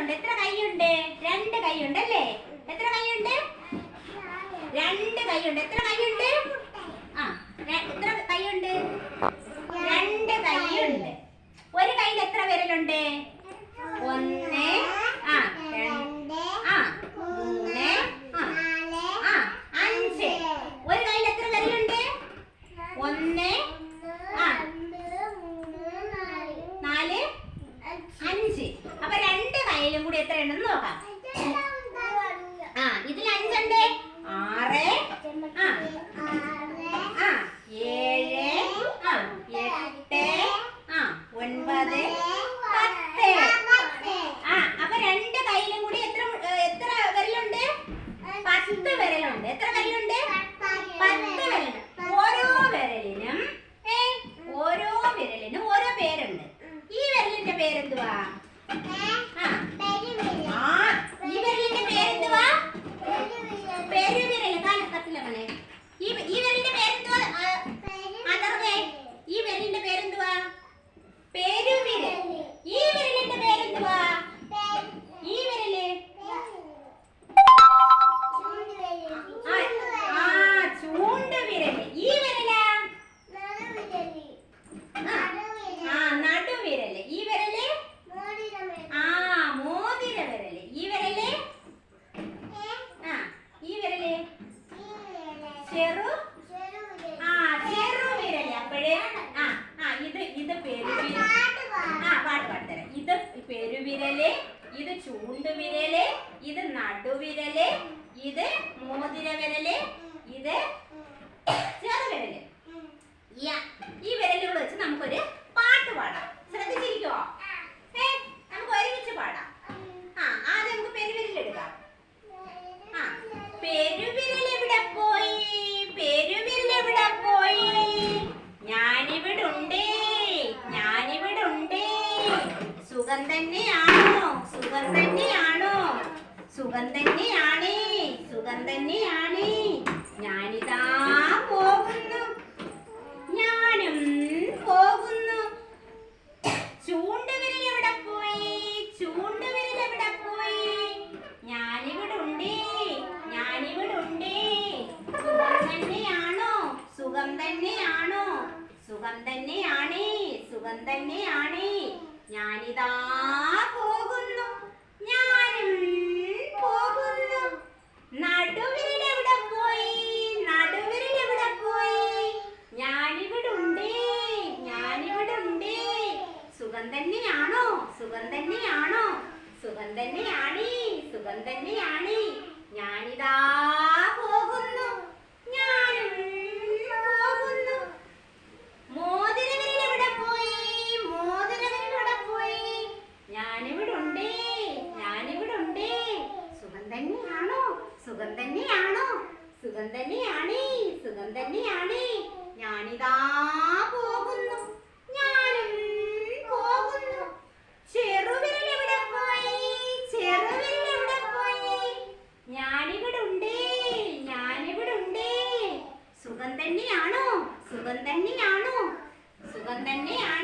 വിരലുണ്ട് എത്ര കൈയുണ്ട്? രണ്ട് കൈയുണ്ട് അല്ലേ? എത്ര കൈയുണ്ട്? രണ്ട് കൈയുണ്ട്. എത്ര കൈയുണ്ട്? ആ എത്ര കൈയുണ്ട്? 对吧？ചെറു? ആ ചെറു വിരലി അപ്പോഴേ ആ ആ ഇത് ഇത് പെരുവിരൽ ആ പാട്ട് പാട്ടുതരാം ഇത് പെരുവിരൽ ഇത് ചൂണ്ടുവിരൽ ഇത് നടുവിരൽ ഇത് മോതിര വിരൽ ഇത് ചെറുവിരൽ യ- ഈ വിരലുകൾ വെച്ച് നമുക്കൊരു പാട്ട് പാടാം ശ്രദ്ധിച്ചിരിക്കുവോ ഏ നമുക്ക് ഒരുമിച്ച് പാടാം ആ ആദ്യം നമുക്ക് പെരുവിരൽ എടുക്കാം ആ പെരുവിരൽ എവിടെ പോയി പെരുവിരൽ എവിടെ പോയി ഞാനിവിടെ ഉണ്ടേ ഞാനിവിടെ ഉണ്ടേ സുഖം തന്നെയാണോ? സുഖം തന്നെയാണോ? സുഖം തന്നെയാണ് സുഖം തന്നെയാണ്. ഞാനിതാ പോകുന്നു. ഞാനും പോകുന്നു. ചൂണ്ടുവിരൽ എവിടെ പോയി? ചൂണ്ടുവിരൽ എവിടെ പോയി? ഞാനിവിടെ ഉണ്ട് ഞാനിവിടെ ഉണ്ട്. സുഖം തന്നെയാണോ? സുഖം തന്നെയാണോ? സുഖം തന്നെയാണ് സുഖം തന്നെയാണേ. ഞാനിതാ പോകുന്നു. ഞാനും പോകുന്നു. നടുവിരൽ എവിടെ പോയി? നടുവിരൽ എവിടെ പോയി? ഞാനിവിടെ ഉണ്ടേ. ഞാനിവിടെ ഉണ്ടേ. സുഖം തന്നെയാണോ? സുഖം തന്നെയാണോ? സുഖം തന്നെയാണ്? സുഖം തന്നെയാണ്? ഞാനിതാ പോകുന്നു ഞാനും പോകുന്നു മോതിരവിരൽ എവിടെ പോയി മോതിരവിരൽ എവിടെ പോയി ഞാനിവിടെ ഉണ്ടേ ഞാനിവിടെ ഉണ്ടേ സുഖം തന്നെയാണോ സുഖം തന്നെയാണോ സുഖം തന്നെയാണേ സുഖം തന്നെയാണേ. ഞാനിതാ പോകുന്നു. ഞാനും പോകുന്നു. ചെറുവിരൽ എവിടെ പോയി? ചെറുവിരൽ എവിടെ പോയി? ഞാനിവിടെ ഉണ്ട് ഞാനിവിടെ ഉണ്ട് സുഖം തന്നെയാണോ? സുഖം തന്നെയാണോ? സുഖം തന്നെയാണേ?